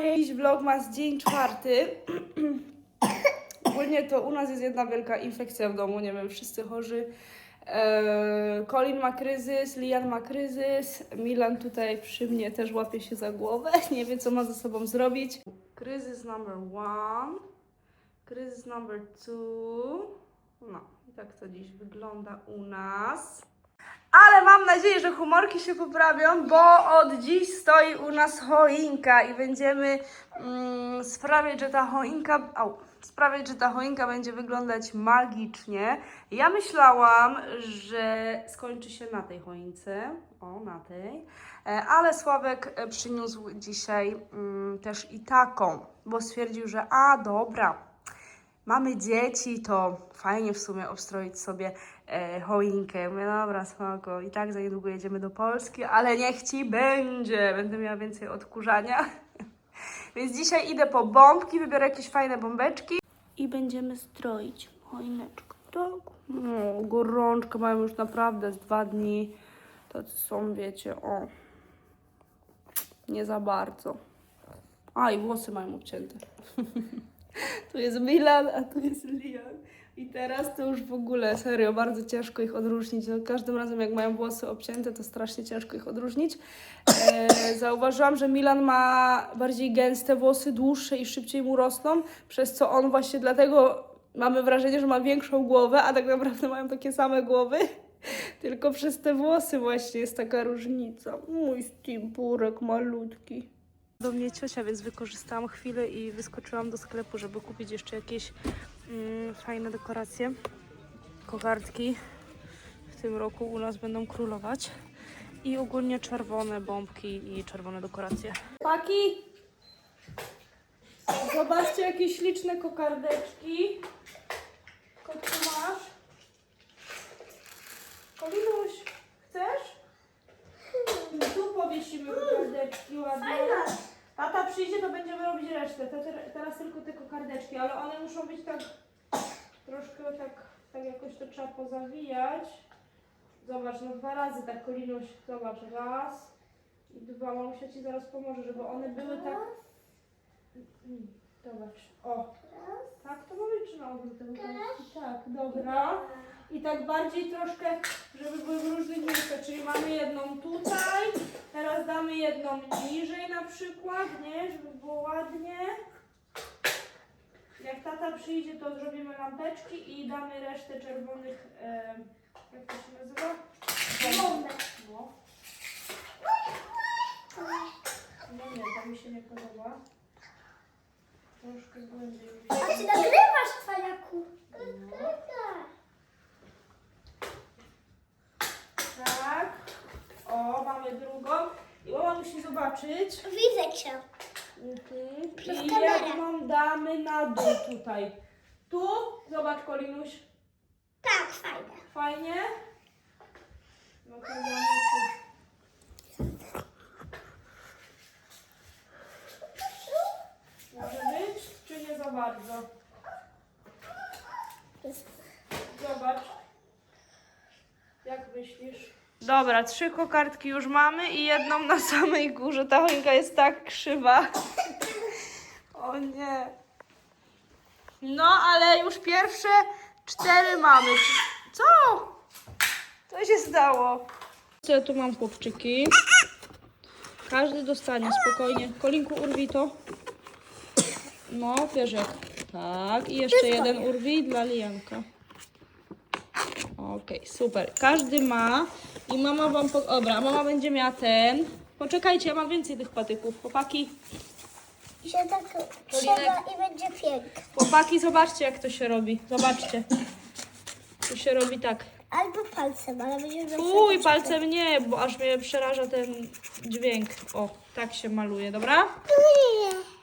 morning! Dziś vlog ma z dzień czwarty. Ogólnie to u nas jest jedna wielka infekcja w domu, nie wiem, wszyscy chorzy. Eee, Colin ma kryzys, Lian ma kryzys, Milan tutaj przy mnie też łapie się za głowę, nie wie co ma ze sobą zrobić. Kryzys number one, kryzys number two. No, tak to dziś wygląda u nas. Ale mam nadzieję, że humorki się poprawią, bo od dziś stoi u nas choinka i będziemy mm, sprawiać, że ta choinka. Au, sprawiać, że ta choinka będzie wyglądać magicznie. Ja myślałam, że skończy się na tej choince. O, na tej. E, Ale Sławek e, przyniósł dzisiaj mm, też i taką, bo stwierdził, że a dobra, mamy dzieci, to fajnie w sumie obstroić sobie choinkę. Mówię, dobra, spoko. I tak za niedługo jedziemy do Polski, ale niech ci będzie. Będę miała więcej odkurzania. Więc dzisiaj idę po bombki, wybiorę jakieś fajne bombeczki. I będziemy stroić choineczkę, tak? No, gorączkę mają już naprawdę z dwa dni. To są, wiecie, o... Nie za bardzo. A, i włosy mają obcięte. Tu jest Milan, a tu jest Lian. I teraz to już w ogóle, serio, bardzo ciężko ich odróżnić. No, każdym razem, jak mają włosy obcięte, to strasznie ciężko ich odróżnić. E, zauważyłam, że Milan ma bardziej gęste włosy, dłuższe i szybciej mu rosną, przez co on właśnie dlatego mamy wrażenie, że ma większą głowę, a tak naprawdę mają takie same głowy. Tylko przez te włosy właśnie jest taka różnica. Mój Stimpurek malutki do mnie ciocia, więc wykorzystałam chwilę i wyskoczyłam do sklepu, żeby kupić jeszcze jakieś mm, fajne dekoracje. Kokardki w tym roku u nas będą królować. I ogólnie czerwone bombki i czerwone dekoracje. Paki! Zobaczcie jakie śliczne kokardeczki. Kotku masz? Kolinuś, chcesz? Tu powiesimy kokardeczki ładnie. Tata przyjdzie, to będziemy robić resztę. Te, te, teraz tylko te kokardeczki, ale one muszą być tak troszkę tak, tak jakoś to trzeba pozawijać. Zobacz, no dwa razy tak Kolinuś, zobacz, raz i dwa. Mamusia Ci zaraz pomoże, żeby one były tak... Mm, Zobacz, o. Tak to ma być czy na odwrót? Tak, dobra. I tak bardziej troszkę, żeby były w różnych miejscach, czyli mamy jedną tutaj, teraz damy jedną niżej na przykład, nie, żeby było ładnie. Jak tata przyjdzie, to zrobimy lampeczki i damy resztę czerwonych, em, jak to się nazywa? Bombek. No. No nie, to mi się nie podoba. Troszkę głębiej mi się A ty nagrywasz, cwaniaku? Tak. O, mamy drugą. I mama musi zobaczyć. Widzę cię. Mhm. Przez I kamerę. jedną damy na dół tutaj. Tu, zobacz Kolinuś, Tak, fajne. fajnie. No to damy tu. Może być, czy nie za bardzo? Zobacz. Jak myślisz? Dobra, trzy kokardki już mamy i jedną na samej górze. Ta choinka jest tak krzywa. O nie. No, ale już pierwsze cztery mamy. Co? Co się stało? Co ja tu mam chłopczyki? Każdy dostanie spokojnie. Kolinku, urwij to. No, wiesz jak. Tak, i jeszcze jeden urwij dla Lijanka. Okej, super. Każdy ma i mama wam... Po... Dobra, mama będzie miała ten. Poczekajcie, ja mam więcej tych patyków. Chłopaki, Że tak trzeba i będzie pięknie. chłopaki, zobaczcie jak to się robi. Zobaczcie. Tu się robi tak. Albo palcem, ale będziemy Uj, palcem nie, bo aż mnie przeraża ten dźwięk. O, tak się maluje, dobra?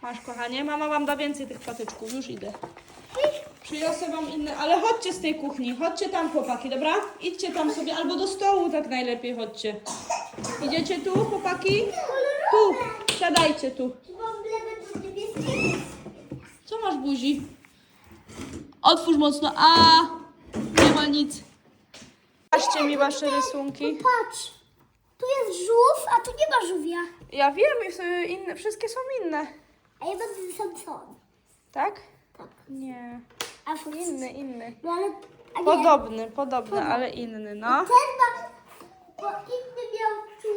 Masz, kochanie. Mama wam da więcej tych patyczków. Już idę. Przyniosę wam inne, ale chodźcie z tej kuchni. Chodźcie tam, chłopaki, dobra? Idźcie tam sobie, albo do stołu tak najlepiej chodźcie. Idziecie tu, chłopaki? Tu, siadajcie tu. Co masz buzi? Otwórz mocno. A, nie ma nic. Patrzcie mi wasze rysunki. Patrz, tu jest żółw, a tu nie ma żółwia. Ja wiem, inne, wszystkie są inne. A ja będę Samson. Tak? Tak. Nie. Inny, inny. No ale... A nie, Podobny, podobny, ale inny, no. Ten ma... Bo inny miał tu,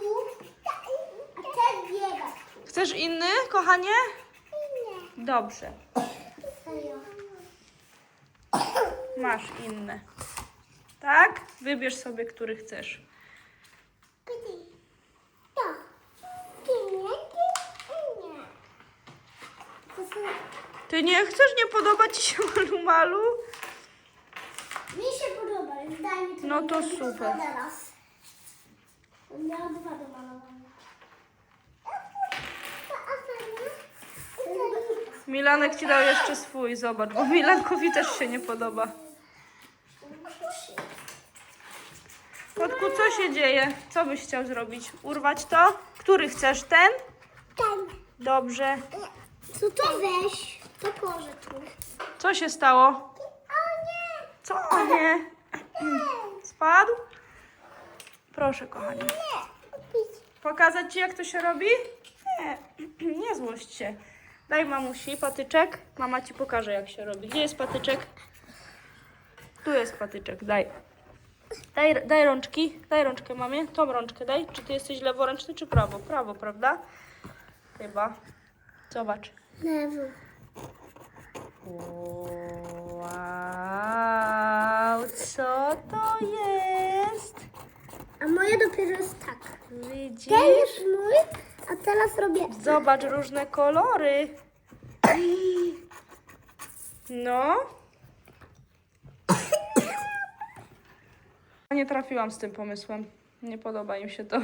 a ten tu. Chcesz inny, kochanie? Nie. Dobrze. Serio. Masz inny. Tak? Wybierz sobie, który chcesz. To. Ty nie. To są... Ty nie chcesz, nie podoba ci się malu malu? Mi się podoba, więc daj mi to. No to super. Teraz. Miałam dwa do malowania. Milanek ci dał jeszcze swój, zobacz, bo Milankowi też się nie podoba. Kotku, co się dzieje? Co byś chciał zrobić? Urwać to? Który chcesz? Ten? Ten. Dobrze. Co to weź? To położę tu. Co się stało? O nie! Co? Nie. Spadł? Proszę, kochanie. Nie. Pokazać ci, jak to się robi? Nie, nie złość się. Daj mamusi patyczek. Mama ci pokaże, jak się robi. Gdzie jest patyczek? Tu jest patyczek, daj. Daj, daj rączki. Daj rączkę mamie. Tą rączkę daj. Czy ty jesteś leworęczny, czy prawo? Prawo, prawda? Chyba. Zobacz. Lewo. Wow, co to jest? A moja dopiero jest tak. Widzisz? Ten jest mój, a teraz robię. Zobacz różne kolory. No. Nie trafiłam z tym pomysłem. Nie podoba im się to.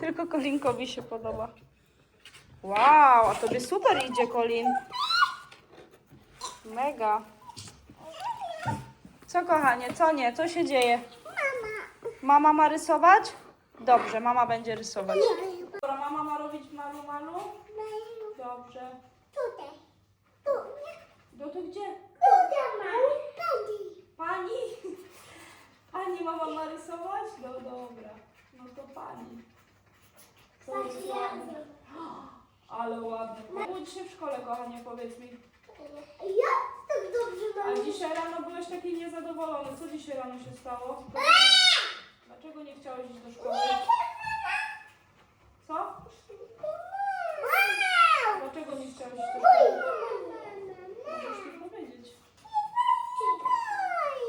Tylko Kolinkowi się podoba. Wow, a tobie super idzie, Kolin. Mega. Co kochanie, co nie? Co się dzieje? Mama. Mama ma rysować? Dobrze, mama będzie rysować. Dobra, mama ma robić malu malu? Dobrze. Tutaj. Tu. No to gdzie? Tutaj mam. Pani. Pani? Pani mama ma rysować? No dobra. No to pani. To jest ładne. Ale ładne. Było dzisiaj w szkole, kochanie, powiedz mi. Ja tak dobrze A mam. dzisiaj rano byłeś taki niezadowolony. Co dzisiaj rano się stało? Dlaczego nie chciałeś iść do szkoły? Co? Dlaczego nie chciałeś iść do szkoły? Możesz mi powiedzieć.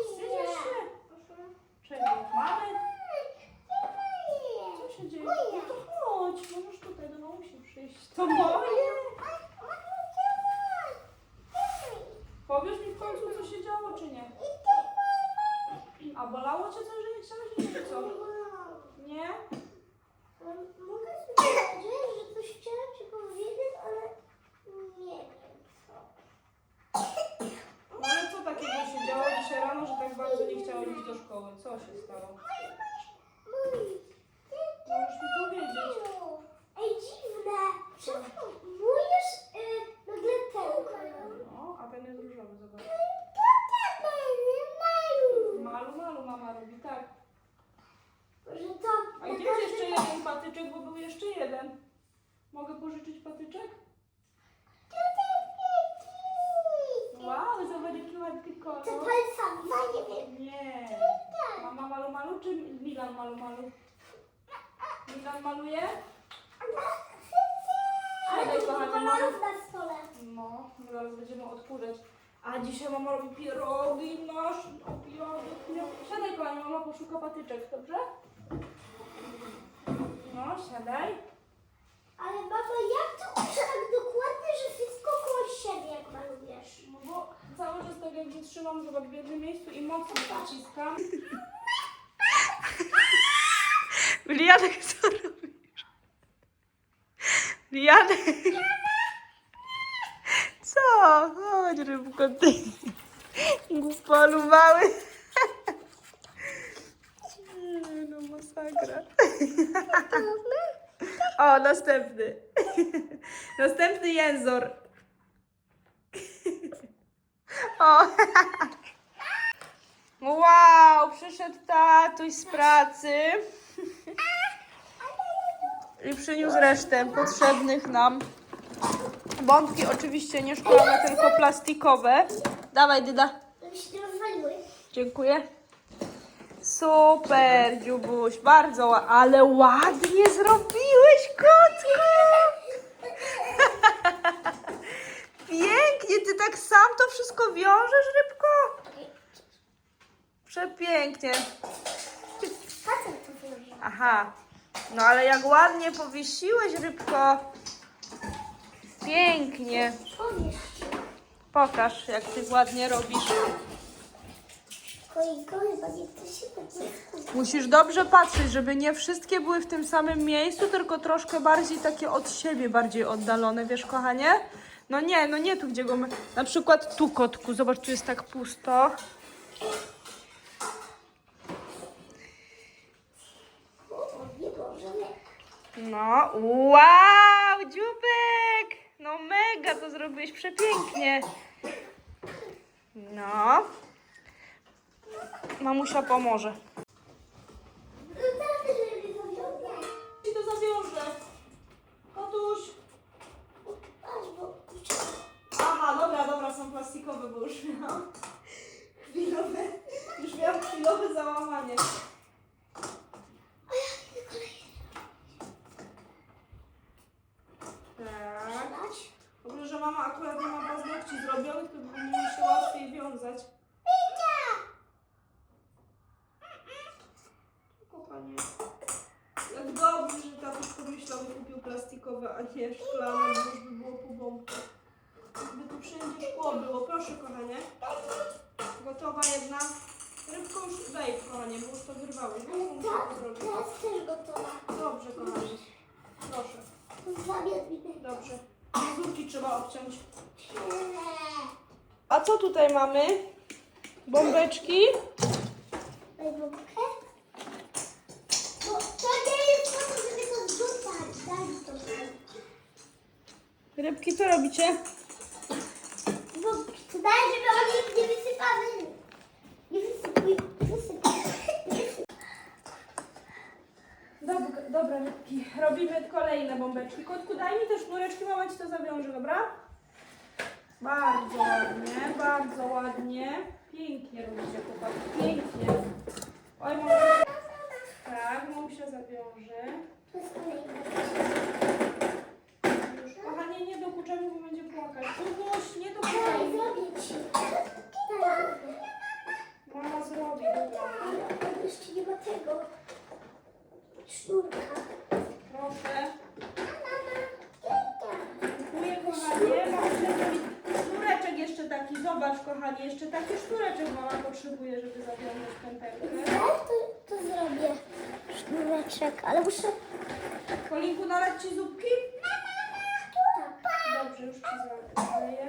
Wstydzisz się? Czego? Mamy? Co się dzieje? No to chodź, możesz tutaj do mamusi przyjść. To moje? Powiesz mi w końcu, co się działo, czy nie? A bolało cię coś, że nie chciałeś iść, czy co? Nie? Mogę sobie powiedzieć, że coś chciałam ci powiedzieć, ale nie wiem co. No ale co takiego się działo dzisiaj rano, że tak bardzo nie chciałeś iść do szkoły? Co się stało? Możesz mi powiedzieć. Ej, dziwne. Czemu mój jest y, nagle ten kolor? No, a ten jest różowy, zobacz. Tata, malu. Malu, malu mama robi, tak. Że to... A gdzie jest jeszcze jeden patyczek, bo był jeszcze jeden. Mogę pożyczyć patyczek? Wow, zobacz jaki ładny To kolor. pan sam, ja nie wiem. Nie. Mama malu malu czy Milan malu malu? Milan maluje? Ale to kolorów malu. na stole. No, zaraz będziemy odkurzać. A dzisiaj mama robi pierogi, nasz, o pierogi. Siadaj kochani, mama poszuka patyczek, dobrze? No, siadaj. Ale mama, jak to uczy tak dokładnie, że wszystko koło siebie jak malujesz? No bo cały czas tak jakby trzymam zobacz w jednym miejscu i mocno naciskam. Lianek, co robisz? Lianek! Co? Chodź, rybko, ty. Nie, No masakra. O, następny. Następny jęzor. O. Wow, przyszedł tatuś z pracy. I przyniósł resztę potrzebnych nam Bombki oczywiście nie szklane, tylko plastikowe. Dawaj, Dyda. Dziękuję. Super, Dziubuś, bardzo, ła- ale ładnie zrobiłeś, kotku. Pięknie, ty tak sam to wszystko wiążesz, rybko? Przepięknie. Facet to wygląda. Aha, no ale jak ładnie powiesiłeś, rybko. Pięknie. Powiesz. Pokaż, jak ty ładnie robisz. Się Musisz dobrze patrzeć, żeby nie wszystkie były w tym samym miejscu, tylko troszkę bardziej takie od siebie bardziej oddalone, wiesz, kochanie? No nie, no nie tu, gdzie go my... Na przykład tu, kotku, zobacz, tu jest tak pusto. No, wow, dziubek! No mega, to zrobiłeś przepięknie. No. Mamusia pomoże. No tak. I to zawiążę. Bo... Aha, dobra, dobra, są plastikowe, bo już miałam chwilowe, już miałam chwilowe załamanie. Tak. Dać? Dobrze, że mama akurat nie ma paznokci zrobionych, to by mi się łatwiej wiązać. Kochanie. Jak dobrze, że tatuś pomyślał i kupił plastikowe, a nie szklane, bo już by było po bombkach. Gdyby tu wszędzie szkło było. Proszę, kochanie. Gotowa jedna. Rybko już daj, kochanie, bo już to wyrwałeś. Bo muszę Tak, to zrobić. teraz też gotowa. Dobrze, kochanie. Proszę. Zamiast mi tego. Dobrze. Mazurki trzeba obciąć. A co tutaj mamy? Bombeczki. Daj bombkę. Bo to nie jest po to, żeby to zrzucać. Daj to. Rybki, co robicie? Bo daj, żeby oni nie wysypały. Dobra, dobra, rybki. Robimy kolejne bombeczki. Kotku, daj mi te sznureczki, mama ci to zawiąże, dobra? Bardzo ładnie, bardzo ładnie. Pięknie robicie, chłopaki, pięknie. Oj, mama. Tak, zawiąże. To jest kolejna. Już, kochanie, nie dokuczamy, bo będzie płakać. Kubuś, nie dokuczaj. Mama zrobi, dobra. Ale jeszcze nie ma tego. Sznurka. Proszę. Mama, Dziękuję, kochanie. Mamusia zrobi sznureczek jeszcze taki. Zobacz, kochanie, jeszcze taki sznureczek mama potrzebuje, żeby zawiązać pętelkę. Ja to, to zrobię. Sznureczek, ale muszę... Kolinku, nalać ci zupki? Tak. Dobrze, już ci zaleję.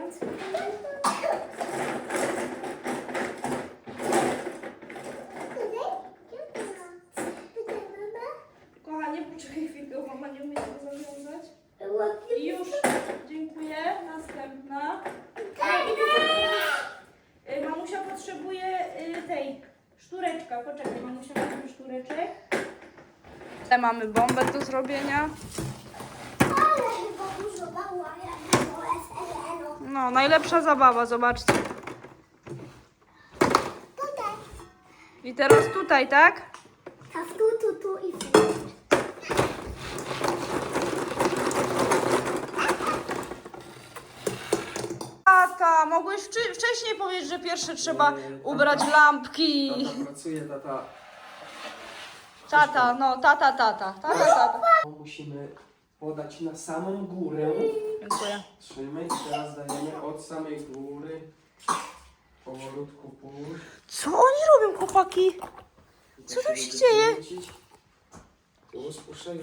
Kochanie, poczekaj chwilkę, mama nie umie tego zawiązać. I już, dziękuję. Następna. Y, Mamusia potrzebuje y, tej sztureczka. Poczekaj, mamusia weźmie sztureczek. Te mamy bombę do zrobienia. Ale chyba dużo jest No, najlepsza zabawa, zobaczcie. Tutaj. I teraz tutaj, tak? Tak, tu, tu, tu i tu. Tata, mogłeś wcześniej powiedzieć, że pierwsze trzeba ubrać lampki. Tata pracuje, tata. Tata, no, tata, tata, tata, tata. Musimy podać na samą górę. Dziękuję. Trzymaj, teraz dajemy od samej góry. Powolutku puść. Co oni robią, chłopaki? Co tam się dzieje? Tu spuszczaj.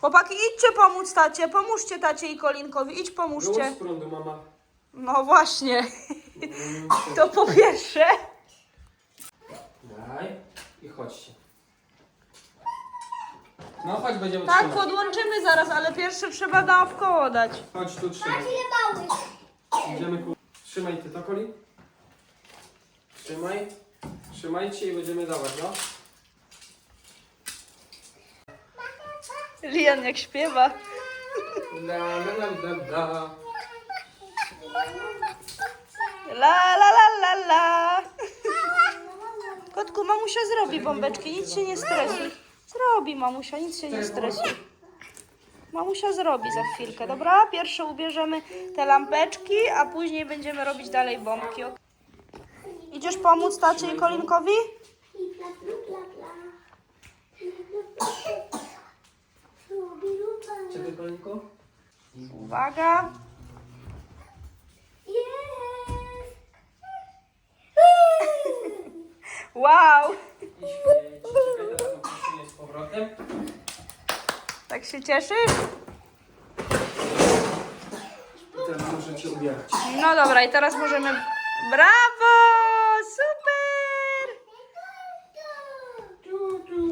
Chłopaki, idźcie pomóc tacie, pomóżcie tacie i Kolinkowi, idź pomóżcie. z prądu, mama. No właśnie, Mm, to po pierwsze. Daj i chodźcie. No chodź, będziemy Tak, trzymać. podłączymy zaraz, ale pierwsze trzeba naokoło dać. Chodź tu, trzymaj. Patrz ile ku... Trzymaj ty to, Koli. Trzymaj. Trzymajcie i będziemy dawać, no. Lian jak śpiewa. Da, da, da, da, da. La la la la la. Kotku, mamusia zrobi bombeczki, nic się nie stresuj. Zrobi mamusia, nic się nie stresuj. Mamusia zrobi za chwilkę, dobra? Pierwsze ubierzemy te lampeczki, a później będziemy robić dalej bombki. Idziesz pomóc tacie i Kolinkowi? Czekaj, kolinko. Uwaga. Wow! I świeci. Czekaj, teraz opuszczenie z powrotem. Tak się cieszysz? I teraz możecie ubierać. No dobra, i teraz możemy... Brawo! Super!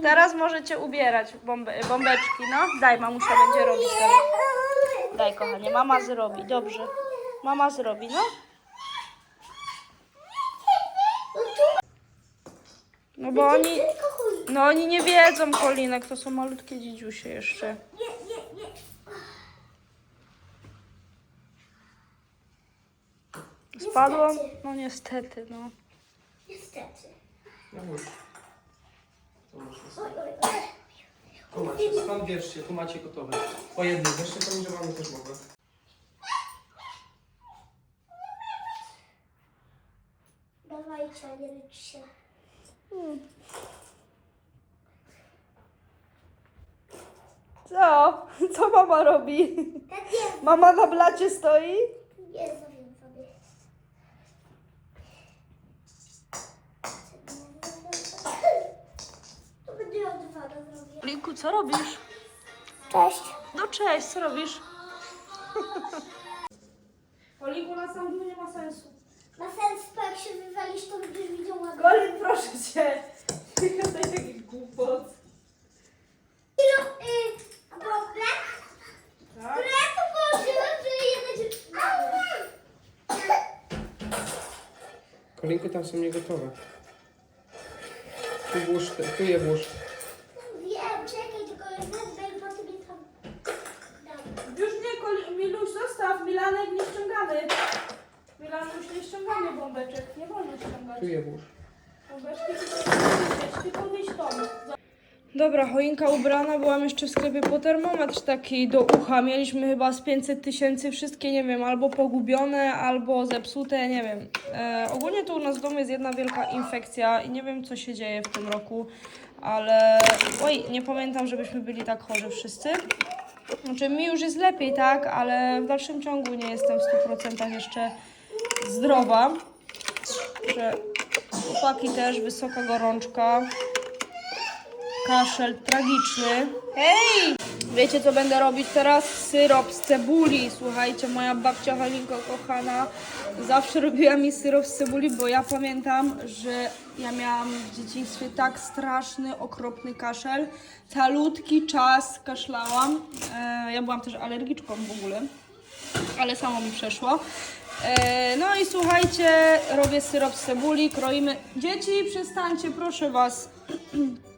Teraz możecie ubierać bombe, bombeczki, no. Daj, mamusia będzie robić teraz. Daj, kochanie, mama zrobi, dobrze. Mama zrobi, no. No bo oni. No oni nie wiedzą, Kolinek, to są malutkie dzidziusie jeszcze. Nie, nie, nie. Spadło? No niestety, no. Niestety. No. To można Oj, sobie. oj, oj. Tu macie, stąd bierzcie, tu macie gotowe. Po jednym, jeszcze poniżowamy też mogę. Dawajcie, nie licz się. Co? Co mama robi? Tak jest. Mama na blacie stoi? Nie zrobię sobie. To będzie zrobię. Linku, co robisz? Cześć. No cześć, co robisz? Kolinku na sam nie ma sensu. Ma sens, bo jak się wywalisz, to będziesz widział ładnie. Kolin, proszę cię. Gadaj takich głupot. Ilo, y, a boble? Tak? Które ja tu położyłem, że jedna dziewczyna. Tam są niegotowe. Tu włóż, te- tu je włóż. Wiem, czekaj, tylko wezmę i potem je tam dam. Już nie, Miluś, zostaw. Milanek nie ściągamy. Milanuś, nie ściągamy bombeczek. Nie wolno ściągać. Tu je włóż. Bombeczki tylko tylko wyjść tą. Dobra, choinka ubrana, byłam jeszcze w sklepie po termometr taki do ucha. Mieliśmy chyba z 500 tysięcy, wszystkie, nie wiem, albo pogubione, albo zepsute, nie wiem. E, ogólnie tu u nas w domu jest jedna wielka infekcja i nie wiem, co się dzieje w tym roku, ale... Oj, nie pamiętam, żebyśmy byli tak chorzy wszyscy. Znaczy, mi już jest lepiej, tak, ale w dalszym ciągu nie jestem w 100% jeszcze zdrowa. Że chłopaki też, wysoka gorączka. Kaszel tragiczny. Hej! Wiecie co będę robić teraz? Syrop z cebuli. Słuchajcie, moja babcia Halinko kochana zawsze robiła mi syrop z cebuli, bo ja pamiętam, że ja miałam w dzieciństwie tak straszny, okropny kaszel. Calutki czas kaszlałam. E, ja byłam też alergiczką w ogóle, ale samo mi przeszło. E, no i słuchajcie, robię syrop z cebuli, kroimy. Dzieci, przestańcie, proszę was.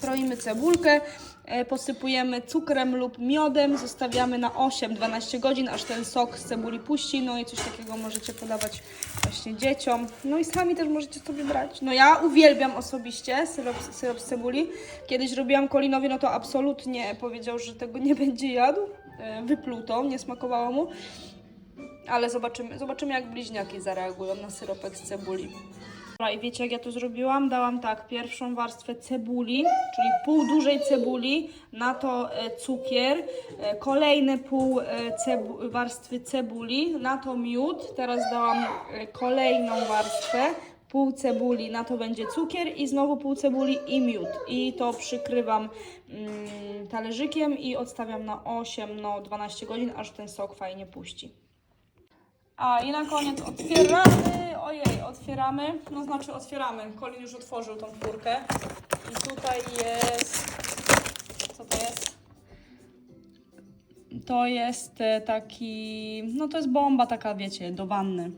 Kroimy cebulkę, e, posypujemy cukrem lub miodem, zostawiamy na 8-12 godzin, aż ten sok z cebuli puści. No i coś takiego możecie podawać właśnie dzieciom. No i sami też możecie sobie brać. No ja uwielbiam osobiście syrop, syrop z cebuli. Kiedyś robiłam Kolinowi, no to absolutnie powiedział, że tego nie będzie jadł. E, Wypluto, nie smakowało mu. Ale zobaczymy, zobaczymy jak bliźniaki zareagują na syropek z cebuli. Dobra, i wiecie jak ja to zrobiłam? Dałam tak, pierwszą warstwę cebuli, czyli pół dużej cebuli, na to e, cukier, e, kolejne pół e, cebu- warstwy cebuli, na to miód, teraz dałam kolejną warstwę, pół cebuli, na to będzie cukier i znowu pół cebuli i miód. I to przykrywam mm, talerzykiem i odstawiam na 8, no 12 godzin, aż ten sok fajnie puści. A i na koniec otwieramy, ojej, otwieramy, no znaczy otwieramy, Colin już otworzył tą czwórkę i tutaj jest, co to jest? To jest e, taki, no to jest bomba taka, wiecie, do wanny,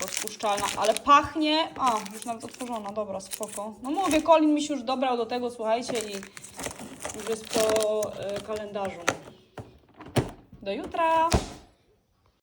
rozpuszczalna, ale pachnie, a, już nawet otworzona, dobra, spoko. No mówię, Colin mi się już dobrał do tego, słuchajcie, i już jest po e, kalendarzu. Do jutra!